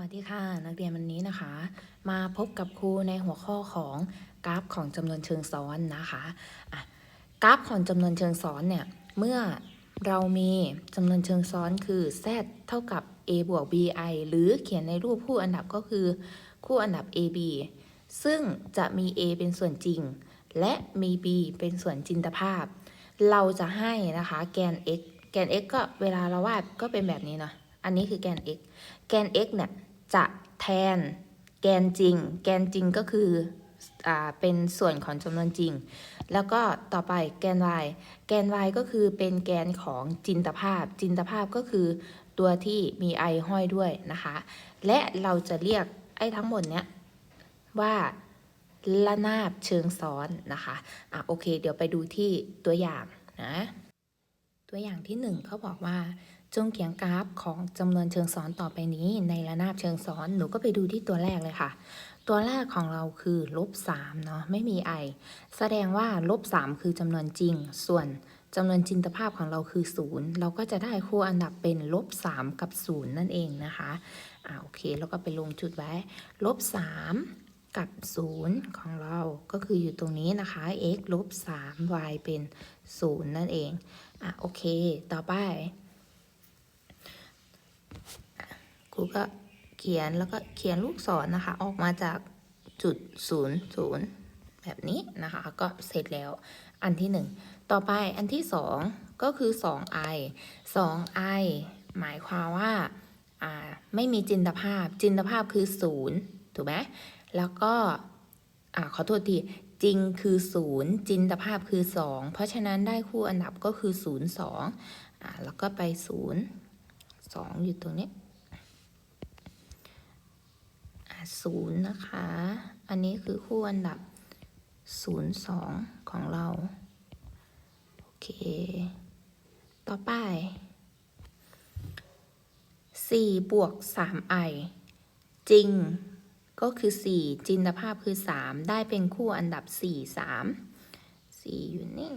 วัสดีค่ะ นักเรียนวันนี้นะคะ มาพบกับครูในหัวข้อของกราฟของจำนวนเชิงซ้อนนะคะะกราฟของจำนวนเชิงซ้อนเนี่ยเมื่อเรามีจำนวนเชิงซ้อนคือ z เท่ากับ a บวก bi หรือเขียนในรูปคู่อันดับก็คือคู่อันดับ ab ซึ่งจะมี a เป็นส่วนจริง และมี b เป็นส่วนจินตภาพ เราจะให้นะคะแกน x แกน x ก็เวลาเราวาดก็เป็นแบบนี้เนาะอันนี้คือแกน x แกน x เนี่ย จะแทนแกนจริง แกนจริงก็คืออ่าเป็นส่วนของจำนวนจริง แล้วก็ต่อไปแกน y แกน y ก็คือเป็นแกนของจินตภาพ จินตภาพก็คือตัวที่มี i ห้อยด้วยนะคะ และเราจะเรียกไอ้ทั้งหมดเนี้ยว่าระนาบเชิงซ้อนนะคะอะโอเค เดี๋ยวไปดูที่ตัวอย่างนะ ตัวอย่างที่หนึ่งเขาบอกว่า จงเขียนกราฟของจำนวนเชิงซ้อนต่อไปนี้ในระนาบเชิงซ้อนหนูก็ไปดูที่ตัวแรกเลยค่ะ ตัวแรกของเราคือลบ3เนาะไม่มี i แสดงว่าลบ3คือจำนวนจริง ส่วนจำนวนจินตภาพของเราคือ 0 เราก็จะได้คู่อันดับเป็นลบ3กับ 0 นั่นเองนะคะอ่าโอเค แล้วก็ไปลงจุดไว้ลบ3กับ 0 ของเราก็คืออยู่ตรงนี้นะคะ x ลบ3 y เป็น 0 นั่นเองอะโอเค ต่อไป ครูก็เขียนแล้วก็เขียนลูกศรนะคะ ออกมาจากจุดศูนย์ศูนย์แบบนี้นะคะ ก็เสร็จแล้วอันที่หนึ่งต่อไปอันที่สองก็คือ 2i 2i หมายความว่าอ่าไม่มีจินตภาพ จินตภาพคือ 0 ถูกไหมแล้วก็อ่าขอโทษที จริงคือ 0 จินตภาพคือ 2 เพราะฉะนั้นได้คู่อันดับก็คือ 0 2อ่าแล้วก็ไป 0 2 อยู่ตรงนี้ ศูนย์นะคะ อันนี้คือคู่อันดับศูนย์สองของเรา โอเค ต่อไปสี่บวกสามไอจริงก็คือสี่จินตภาพคือสามได้เป็นคู่อันดับสี่สามสี่อยู่นี่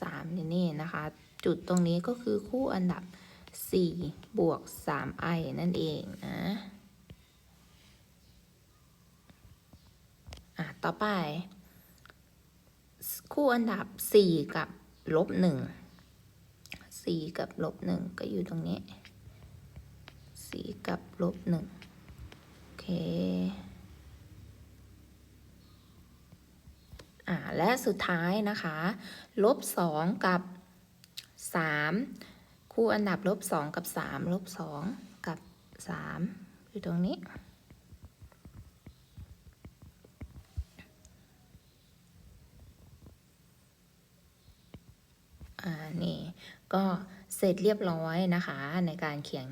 สามอยู่นี่นะคะ จุดตรงนี้ก็คือคู่อันดับสี่บวกสามไอนั่นเองนะ อะ ต่อไป คู่อันดับ 4 กับลบ1 4กับลบ1ก็อยู่ตรงนี้4กับลบ1โอเคอ่าและสุดท้ายนะคะลบ2กับ3คู่อันดับลบ2กับ3ลบ2กับ3อยู่ตรงนี้ อ่านี่ก็เสร็จเรียบร้อยนะคะในการเขียน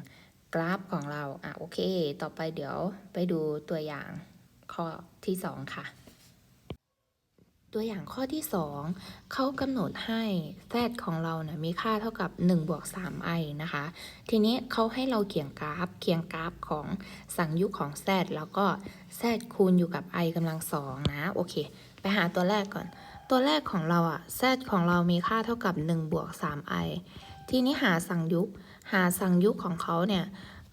กราฟของเราอะโอเค ต่อไปเดี๋ยวไปดูตัวอย่างข้อที่ 2 ค่ะ ตัวอย่างข้อที่ 2เขากำหนดให้ z ของเราเนี่ยมีค่าเท่ากับ1บวก 3i นะคะ ทีนี้เขาให้เราเขียนกราฟ เขียนกราฟของสังยุกของ z แล้วก็ z คูณอยู่กับ i กำลังสองนะ โอเค ไปหาตัวแรกก่อน ตัวแรกของเราอะ z ของเรามีค่าเท่ากับ 1 บวก 3i ทีนี้หาสังยุกหาสังยุกของเขาเนี่ย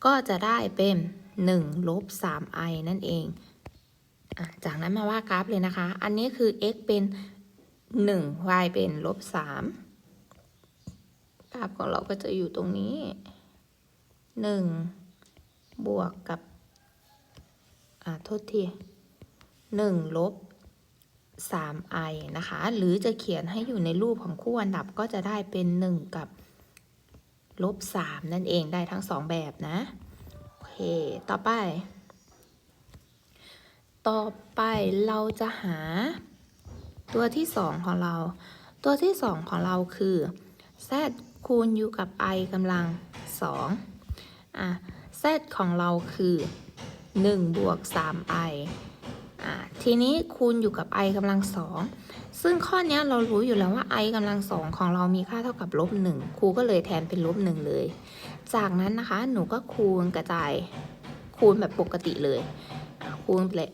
ก็จะได้เป็น 1 ลบ 3i นั่นเองอจากนั้นมาว่ากราฟเลยนะคะ อันนี้คือ x เป็น 1 y เป็นลบ 3 กราฟของเราก็จะอยู่ตรงนี้ 1 บวกกับอ่าโทษที1ลบ 3i นะคะ หรือจะเขียนให้อยู่ในรูปของคู่อันดับก็จะได้เป็น 1 กับลบ 3 นั่นเองได้ทั้ง 2 แบบนะ โอเค ต่อไป ต่อไปเราจะหาตัวที่ 2 ของเรา ตัวที่ 2 ของเราคือ z คูณอยู่กับ i กำลัง 2 อะ z ของเราคือ 1 บวก 3i ทีนี้คูณอยู่กับ i กำลัง2ซึ่งข้อนี้เรารู้อยู่แล้วว่า i กำลัง2ของเรามีค่าเท่ากับลบ1ครูก็เลยแทนเป็นลบ1เลย จากนั้นนะคะหนูก็คูณกระจาย คูณแบบปกติเลย คูณไปเลย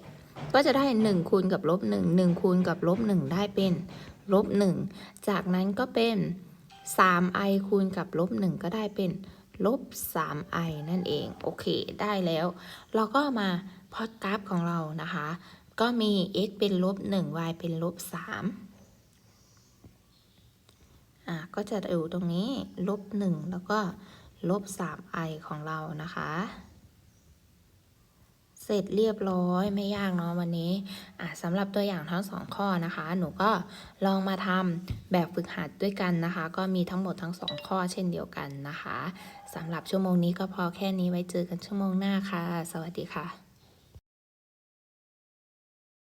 ก็จะได้ 1 คูณกับลบ1 1คูณกับลบ1ได้เป็นลบ1จากนั้นก็เป็น 3i คูณกับลบ1ก็ได้เป็นลบ 3i นั่นเอง โอเค ได้แล้ว เราก็มาพอดกราฟของเรานะคะ ก็มี x เป็นลบ1 y เป็นลบ3อะก็จะอยู่ตรงนี้ลบ1แล้วก็ลบ 3i ของเรานะคะ เสร็จเรียบร้อยไม่ยากเนาะวันนี้อะสำหรับตัวอย่างทั้งสองข้อนะคะ หนูก็ลองมาทำแบบฝึกหัดด้วยกันนะคะ ก็มีทั้งหมดทั้งสองข้อเช่นเดียวกันนะคะสำหรับชั่วโมงนี้ก็พอแค่นี้ไว้เจอกันชั่วโมงหน้าค่ะ สวัสดีค่ะ